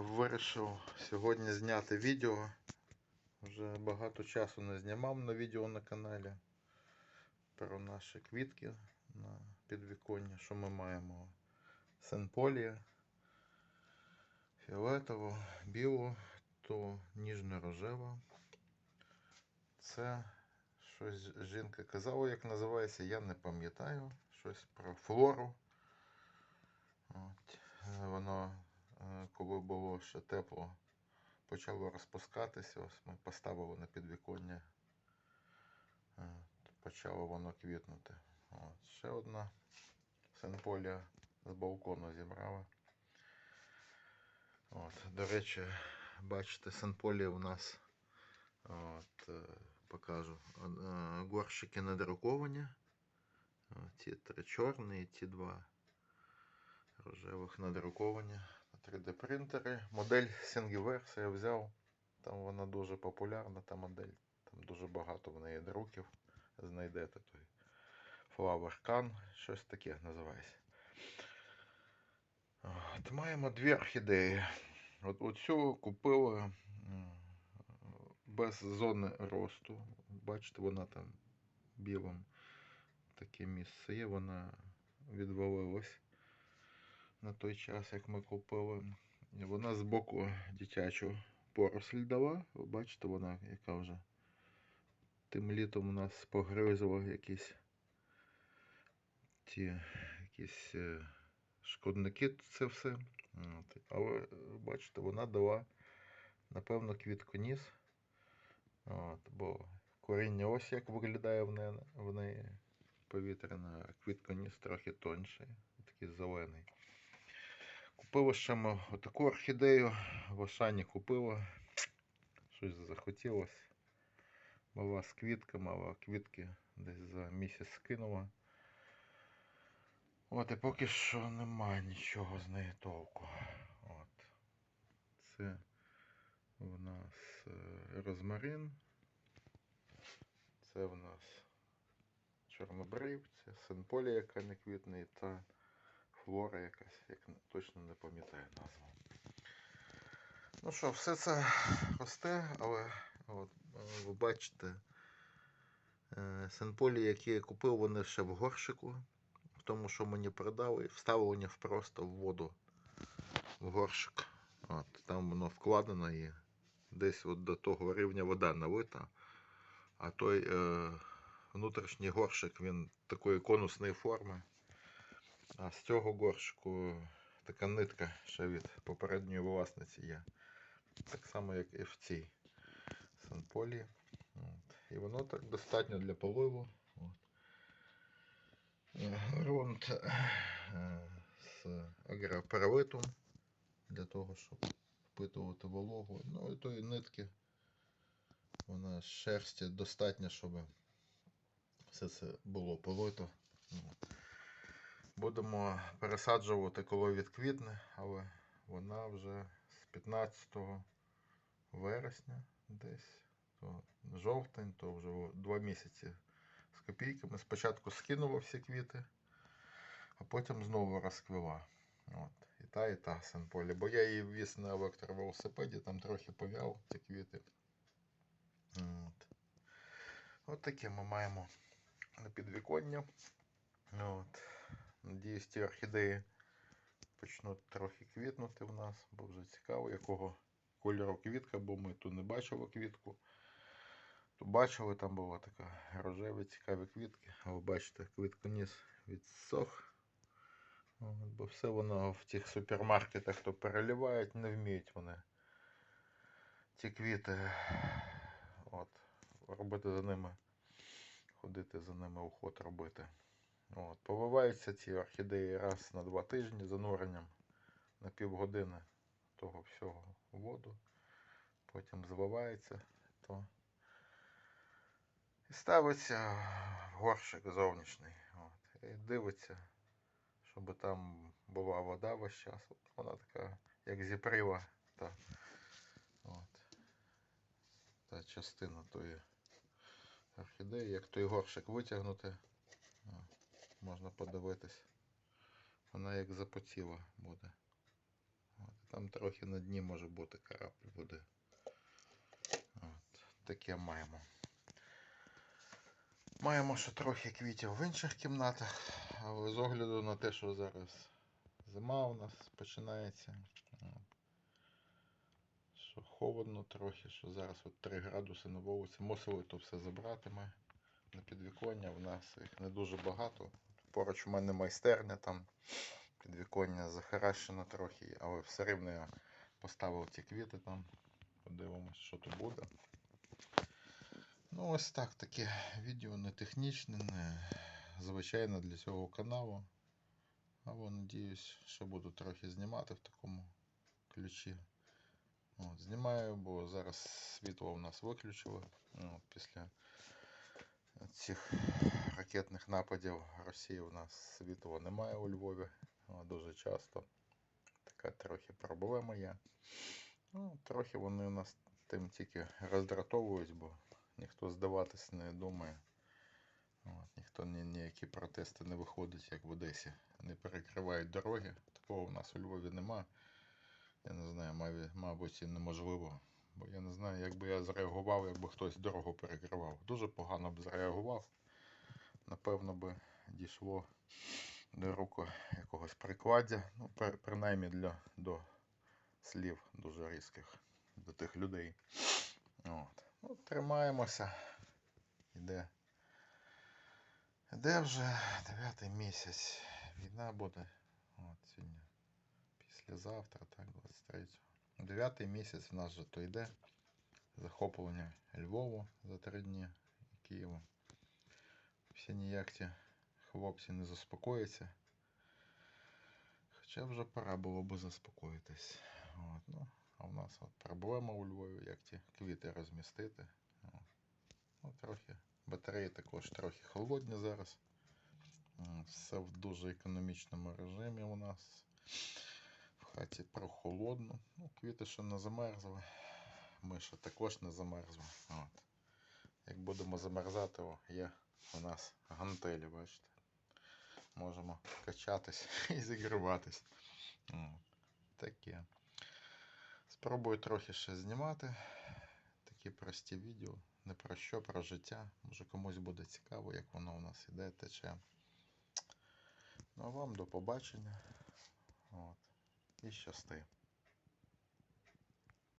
Вирішив сьогодні зняти відео. Вже багато часу не знімав на відео на каналі про наші квітки на підвіконні, що ми маємо сенполія, фіолетову, білу, то ніжно-рожева. Це щось жінка казала, як називається, я не пам'ятаю. Щось про флору. От. Воно, коли було ще тепло, почало розпускатися. Ось ми поставили на підвіконня. Е, Почало воно квітнути. От. Ще одна сенполія з балкону зібрала. От. До речі, бачите, сенполія у нас от, е, покажу. Е, Горщики надруковані. Ті три чорні, ті два рожевих надруковані на 3D принтери. Модель Singiverse я взяв. Там вона дуже популярна, та модель. Там дуже багато в неї друків. Знайдете той Flower Can, щось таке називається. От, маємо дві орхідеї. От оцю купили без зони росту. Бачите, вона там білим таке місце є, вона відвалилась на той час, як ми купили. Вона з боку дитячого поросль дала. Ви бачите, вона яка вже тим літом у нас погризла якісь ті якісь е, шкодники це все. Але бачите, вона дала, напевно, квітконіс. От, бо коріння ось як виглядає в неї, в неї повітряна, а квітконіс трохи тонший, такий зелений. Ще отаку орхідею, в Ашані купила. Щось захотілося. Була з квітками, але квітки десь за місяць скинула. От і поки що немає нічого з неї толку. От. Це у нас е, розмарин. Це в нас чорнобрив, це синполія, яка не квітне, та флора якась, як точно не пам'ятаю назву. Ну що, все це росте, але от, ви бачите, е, синполії, які я купив, вони ще в горщику, в тому, що мені продали, вставлені просто в воду в горщик. От, там воно вкладено і десь от до того рівня вода налита. А той е, внутрішній горщик він такої конусної форми. А з цього горщику така нитка ще від попередньої власниці є. Так само, як і в цій санполі. От. І воно так достатньо для поливу. От. Е, Ґрунт е, з агроперолитом для того, щоб впитувати вологу. Ну і тої нитки. Вона з шерсті достатньо, щоб все це було полито. Будемо пересаджувати, коли відквітне, але вона вже з 15 вересня десь, то жовтень, то вже два місяці з копійками. Спочатку скинула всі квіти, а потім знову розквіла. От. І та, і та сенполі. Бо я її віз на електровелосипеді, там трохи повяв ці квіти. От. От таке ми маємо на підвіконня. От. Надіюсь, ті орхідеї почнуть трохи квітнути в нас, бо вже цікаво, якого кольору квітка, бо ми тут не бачили квітку. То бачили, там була така рожеві, цікаві квітки. А ви бачите, квітконіс відсох. Бо все воно в тих супермаркетах то переливають, не вміють вони ті квіти. От, робити за ними, ходити за ними уход робити. От, поливаються ці орхідеї раз на два тижні зануренням на півгодини того всього воду. Потім зливається, то і ставиться в горщик зовнішній. От, і дивиться, щоб там була вода весь час. От вона така, як зіприла та, от, та частина тої орхідеї, як той горщик витягнути. Можна подивитись. Вона як запотіла буде. От, там трохи на дні може бути карапль води. От, таке маємо. Маємо ще трохи квітів в інших кімнатах, але з огляду на те, що зараз зима у нас починається. Що холодно трохи, що зараз от 3 градуси на вулиці. Мусили то все забрати ми на підвіконня. В нас їх не дуже багато. Поруч у мене майстерня там. Підвіконня захаращено трохи, але все рівно я поставив ті квіти там. Подивимось, що то буде. Ну, ось так, таке відео не технічне, не звичайне для цього каналу. Але надіюсь, що буду трохи знімати в такому ключі. От, знімаю, бо зараз світло у нас виключили. Ну, після цих ракетних нападів Росії у нас світла немає у Львові. Дуже часто. Така трохи проблема є. Ну, трохи вони у нас тим тільки роздратовують, бо ніхто здаватись не думає. От, ніхто ні, ніякі протести не виходить, як в Одесі. Не перекривають дороги. Такого у нас у Львові нема. Я не знаю, мабуть, і неможливо. Бо я не знаю, як би я зреагував, якби хтось дорогу перекривав. Дуже погано б зреагував. Напевно би дійшло до руку якогось прикладдя. Ну, при- принаймні для до слів дуже різких до тих людей. От. Ну, тримаємося. Іде. Іде вже дев'ятий місяць. Війна буде. От сьогодні. Післязавтра, так, 23. Дев'ятий місяць в нас же то йде. Захоплення Львову за три дні і Києва. Всі ніяк ті хлопці не заспокояться. Хоча вже пора було би заспокоїтись. От, ну, а в нас от проблема у Львові, як ті квіти розмістити. От. Ну, трохи. Батареї також трохи холодні зараз. Все в дуже економічному режимі у нас. Хаті прохолодно. Ну, квіти ще не замерзли. Ми ще також не замерзли. От. Як будемо замерзати, о, є у нас гантелі, бачите. Можемо качатись і зігріватись. Таке. Спробую трохи ще знімати. Такі прості відео. Не про що, про життя. Може комусь буде цікаво, як воно у нас іде, тече. Ну а вам до побачення. От. І щасти.